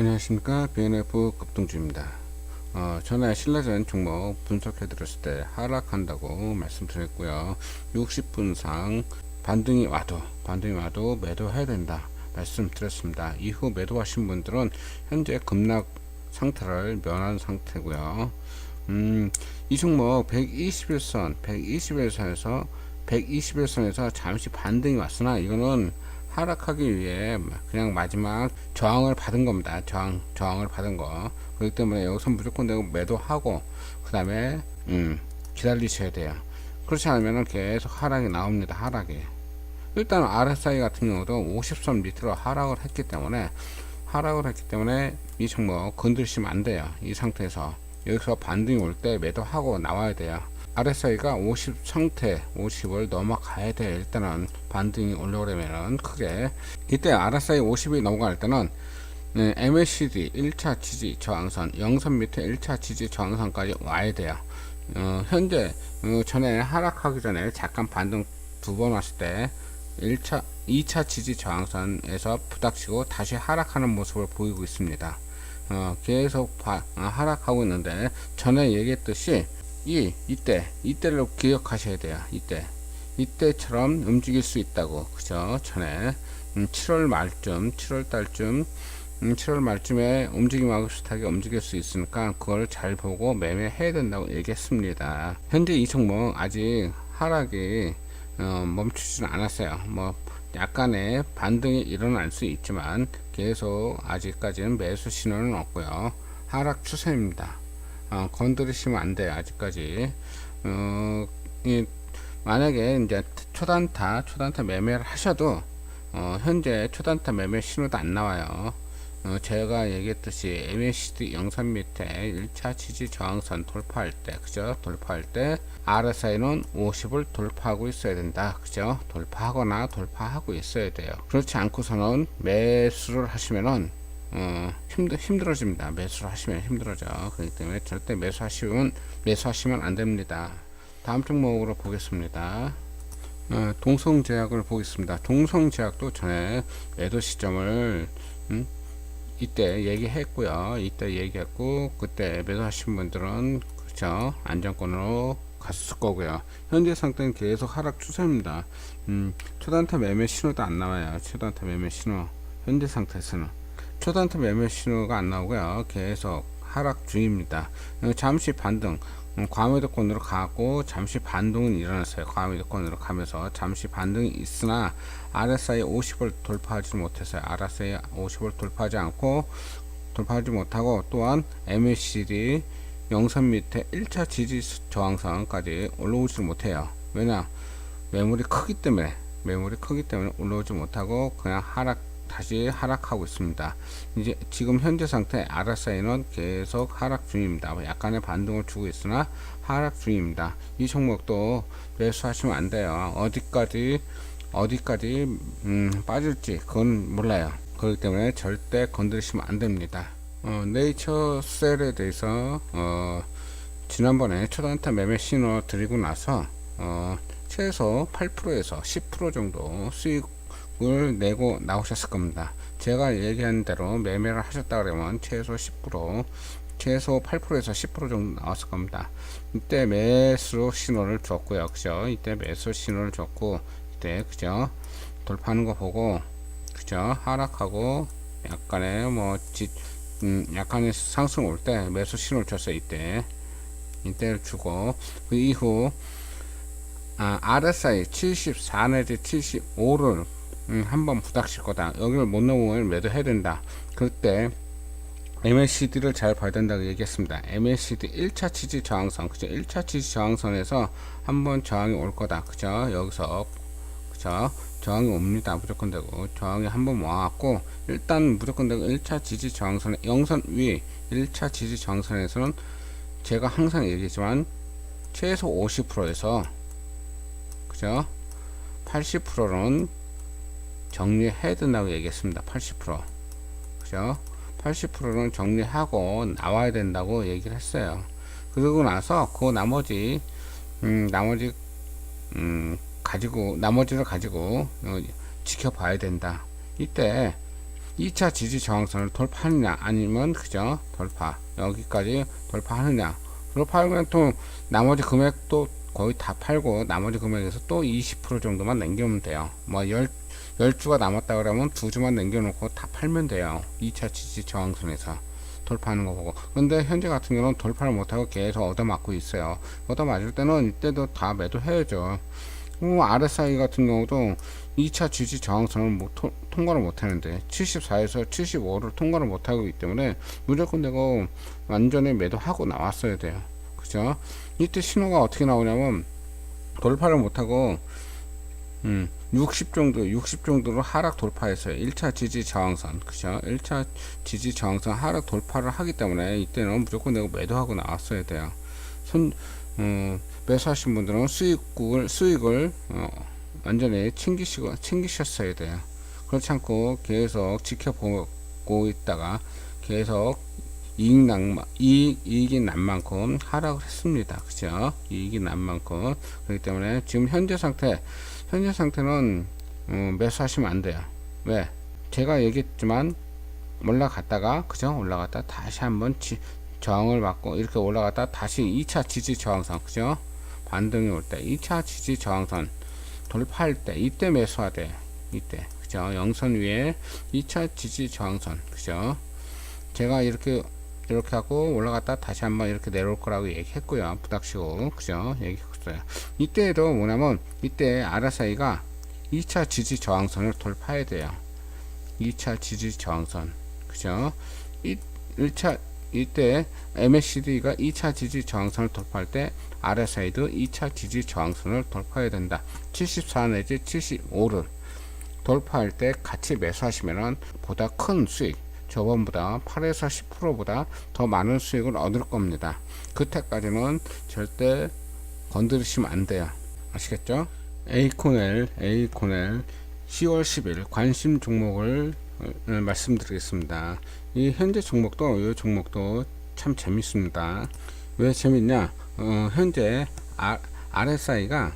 안녕하십니까 BNF 급등주입니다. 어, 전에 신라전 종목 분석해 드렸을 때 하락한다고 말씀드렸고요. 60분상 반등이 와도 반등이 와도 매도해야 된다 말씀드렸습니다. 이후 매도하신 분들은 현재 급락 상태를 면한 상태고요. 음, 이 종목 121선 121선에서 121선에서 잠시 반등이 왔으나 이거는 하락하기 위해 그냥 마지막 저항을 받은 겁니다. 저항, 저항을 받은 거. 그렇기 때문에 여기서 무조건 내가 매도하고, 그 다음에, 음, 기다리셔야 돼요. 그렇지 않으면 계속 하락이 나옵니다. 하락이. 일단 RSI 같은 경우도 50선 밑으로 하락을 했기 때문에, 하락을 했기 때문에 이 종목 건드리시면 안 돼요. 이 상태에서. 여기서 반등이 올 때 매도하고 나와야 돼요. RSI가 50 상태 50을 넘어가야 돼 일단은 반등이 올라오려면은 크게. 이때 RSI 50이 넘어갈 때는 네, MACD 1차 지지 저항선 0선 밑에 1차 지지 저항선까지 와야 돼요. 어, 현재 어, 전에 하락하기 전에 잠깐 반등 두 번 왔을 때 1차 2차 지지 저항선에서 부닥치고 다시 하락하는 모습을 보이고 있습니다. 어, 계속 바, 어, 하락하고 있는데 전에 얘기했듯이 이 이때 이때를 기억하셔야 돼요. 이때 이때처럼 움직일 수 있다고 그죠? 전에 음, 7월 말쯤 7월 달쯤 음, 7월 말쯤에 움직임하고 비슷하게 움직일 수 있으니까 그걸 잘 보고 매매해야 된다고 얘기했습니다. 현재 이 종목 아직 하락이 어, 멈추지는 않았어요. 뭐 약간의 반등이 일어날 수 있지만 계속 아직까지는 매수 신호는 없고요. 하락 추세입니다. 어, 건드리시면 안 돼요. 아직까지. 어, 이, 만약에 이제 초단타, 초단타 매매를 하셔도 어, 현재 초단타 매매 신호도 안 나와요. 어, 제가 얘기했듯이 MACD 영상 밑에 1차 지지 저항선 돌파할 때, 그죠? 돌파할 때 RSI는 50을 돌파하고 있어야 된다. 그죠? 돌파하거나 돌파하고 있어야 돼요. 그렇지 않고서는 매수를 하시면은 어, 힘들, 힘들어집니다. 매수를 하시면 힘들어져. 그렇기 때문에 절대 매수하시면, 매수하시면 안 됩니다. 다음 종목으로 보겠습니다. 어, 동성제약을 보겠습니다. 동성제약도 전에 매도 시점을, 음, 이때 얘기했고요. 이때 얘기했고, 그때 매도하신 분들은, 그죠. 안정권으로 갔을 거고요. 현재 상태는 계속 하락 추세입니다. 음, 초단타 매매 신호도 안 나와요. 초단타 매매 신호. 현재 상태에서는. 초단타 매매 신호가 안 나오고요. 계속 하락 중입니다. 어, 잠시 반등, 음, 과매도권으로 가고 잠시 반등은 일어났어요. 과매도권으로 가면서 잠시 반등이 있으나 RSI 50을 돌파하지 못했어요. RSI 50을 돌파하지 않고 돌파하지 못하고 또한 MACD 영선 밑에 1차 지지 저항선까지 올라오지 못해요. 왜냐? 매물이 크기 때문에 매물이 크기 때문에 올라오지 못하고 그냥 하락 다시 하락하고 있습니다. 이제 지금 현재 상태 RSI는 계속 하락 중입니다. 약간의 반등을 주고 있으나 하락 중입니다. 이 종목도 매수하시면 안 돼요. 어디까지 어디까지 음, 빠질지 그건 몰라요. 그렇기 때문에 절대 건드리시면 안 됩니다. 어, 네이처 셀에 대해서 어, 지난번에 초단타 매매 신호 드리고 나서 어, 최소 8%에서 10% 정도 수익 을 내고 나오셨을 겁니다. 제가 얘기한 대로 매매를 하셨다 그러면 최소 10% 최소 8%에서 10% 정도 나왔을 겁니다. 이때 매수 신호를 줬고요. 그죠? 이때 매수 신호를 줬고 이때 그죠? 돌파하는 거 보고 그죠? 하락하고 약간의 뭐 지, 음, 약간의 상승 올 때 매수 신호를 줬어요. 이때 이때를 주고 그 이후 아, RSI 74 내지 75를 음, 한번 부닥칠 거다. 여기를 못 넘으면 매도해야 된다. 그때 MACD를 잘 봐야 된다고 얘기했습니다. MACD 1차 지지 저항선, 그죠? 1차 지지 저항선에서 한번 저항이 올 거다. 그죠? 여기서, 그죠? 저항이 옵니다. 무조건 되고. 저항이 한번 와갖고, 일단 무조건 되고 1차 지지 저항선에, 영선 위 1차 지지 저항선에서는 제가 항상 얘기했지만, 최소 50%에서, 그죠? 80%는 정리해야 된다고 얘기했습니다. 80% 그죠? 80%는 정리하고 나와야 된다고 얘기를 했어요. 그러고 나서 그 나머지 음, 나머지 음, 가지고 나머지를 가지고 어, 지켜봐야 된다. 이때 2차 지지 저항선을 돌파하느냐 아니면 그죠 돌파 여기까지 돌파하느냐 돌파하면 또 나머지 금액도 거의 다 팔고 나머지 금액에서 또 20% 정도만 남겨면 돼요 뭐 10, 10주가 남았다 그러면 두 주만 남겨놓고 다 팔면 돼요. 2차 지지 저항선에서 돌파하는 거 보고. 근데 현재 같은 경우는 돌파를 못하고 계속 얻어맞고 있어요. 얻어맞을 때는 이때도 다 매도해야죠. 어, RSI 같은 경우도 2차 지지 저항선을 못, 토, 통과를 못하는데 74에서 75를 통과를 못하고 있기 때문에 무조건 내가 완전히 매도하고 나왔어야 돼요. 그죠? 이때 신호가 어떻게 나오냐면 돌파를 못하고 음, 60 정도, 60 정도로 하락 돌파했어요. 1차 지지 저항선, 그죠? 1차 지지 저항선 하락 돌파를 하기 때문에 이때는 무조건 내가 매도하고 나왔어야 돼요. 손, 어, 매수하신 분들은 수익을, 수익을, 어, 완전히 챙기시고, 챙기셨어야 돼요. 그렇지 않고 계속 지켜보고 있다가 계속 이익 난, 이익, 이익이 난 만큼 하락을 했습니다. 그죠? 이익이 난 만큼. 그렇기 때문에 지금 현재 상태, 현재 상태는 어, 매수하시면 안 돼요. 왜? 제가 얘기했지만 올라갔다가 그죠? 올라갔다 다시 한번 지, 저항을 받고 이렇게 올라갔다 다시 2차 지지 저항선 그죠? 반등이 올 때 2차 지지 저항선 돌파할 때 이때 매수하되 이때 그죠? 영선 위에 2차 지지 저항선 그죠? 제가 이렇게 이렇게 하고 올라갔다 다시 한번 이렇게 내려올 거라고 얘기했고요. 부닥치고 그죠? 얘기했어요. 이때도 뭐냐면 이때 RSI가 2차 지지 저항선을 돌파해야 돼요. 2차 지지 저항선 그죠? 이 1차 이때 MACD가 2차 지지 저항선을 돌파할 때 RSI도 2차 지지 저항선을 돌파해야 된다. 74 내지 75를 돌파할 때 같이 매수하시면은 보다 큰 수익 저번보다 8에서 10%보다 더 많은 수익을 얻을 겁니다. 그때까지는 절대 건드리시면 안 돼요. 아시겠죠? 에이코넬, 에이코넬 10월 10일 관심 종목을 어, 말씀드리겠습니다. 이 현재 종목도 이 종목도 참 재밌습니다. 왜 재밌냐? 어, 현재 아, RSI가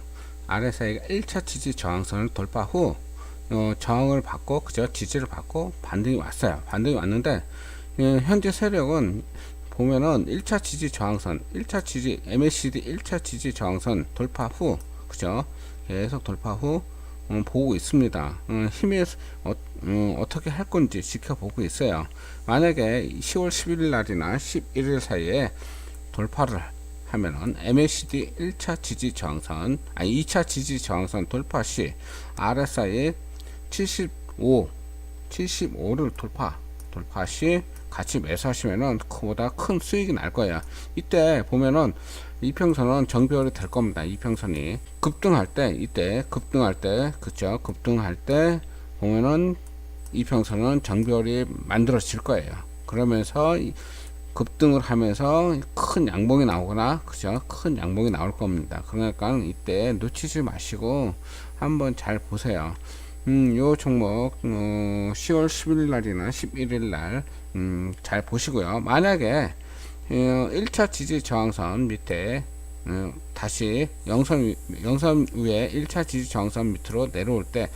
RSI가 1차 지지 저항선을 돌파 후 어, 저항을 받고 그저 지지를 받고 반등이 왔어요. 반등이 왔는데 예, 현재 세력은 보면은 1차 지지 저항선, 1차 지지 MACD 1차 지지 저항선 돌파 후 그죠? 계속 돌파 후 음, 보고 있습니다. 음, 힘이 어, 음, 어떻게 할 건지 지켜보고 있어요. 만약에 10월 11일 날이나 11일 사이에 돌파를 하면은 MACD 1차 지지 저항선, 아니 2차 지지 저항선 돌파 시 RSI 75, 75를 돌파, 돌파 시 같이 매수하시면은 그보다 큰 수익이 날 거예요. 이때 보면은 이평선은 정비월이 될 겁니다. 이평선이 급등할 때 이때 급등할 때 그죠? 급등할 때 보면은 이평선은 정비월이 만들어질 거예요. 그러면서 급등을 하면서 큰 양봉이 나오거나 그죠? 큰 양봉이 나올 겁니다. 그러니까 이때 놓치지 마시고 한번 잘 보세요. 음, 요 종목 어, 10월 10일 날이나 11일 날 음, 잘 보시고요. 만약에 어, 1차 지지 저항선 밑에 어, 다시 영선 영선 위에 1차 지지 저항선 밑으로 내려올 때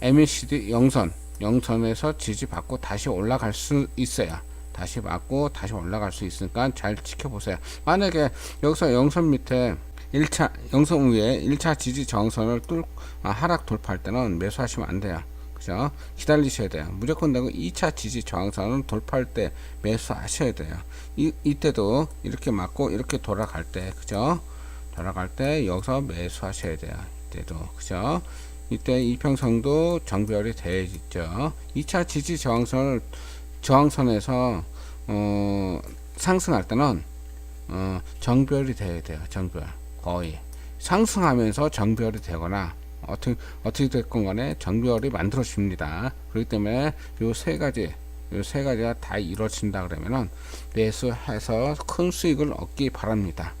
MACD 영선 영선에서 지지받고 다시 올라갈 수 있어요. 다시 맞고 다시 올라갈 수 있으니까 잘 지켜보세요. 만약에 여기서 영선 밑에 1차 영선 위에 1차 지지 저항선을 뚫 아, 하락 돌파할 때는 매수하시면 안 돼요. 그죠? 기다리셔야 돼요. 무조건 내고 2차 지지 저항선을 돌파할 때 매수하셔야 돼요. 이, 이때도 이렇게 맞고 이렇게 돌아갈 때, 그죠? 돌아갈 때 여기서 매수하셔야 돼요. 이때도, 그죠? 이때 이평선도 정별이 되어 있죠. 2차 지지 저항선을 저항선에서 어, 상승할 때는 어, 정별이 돼야 돼요. 정별 거의 상승하면서 정별이 되거나 어떻게 어떻게 됐건 간에 정별이 만들어집니다. 그렇기 때문에 요 세 가지 요 세 가지가 다 이루어진다 그러면은 매수해서 큰 수익을 얻기 바랍니다.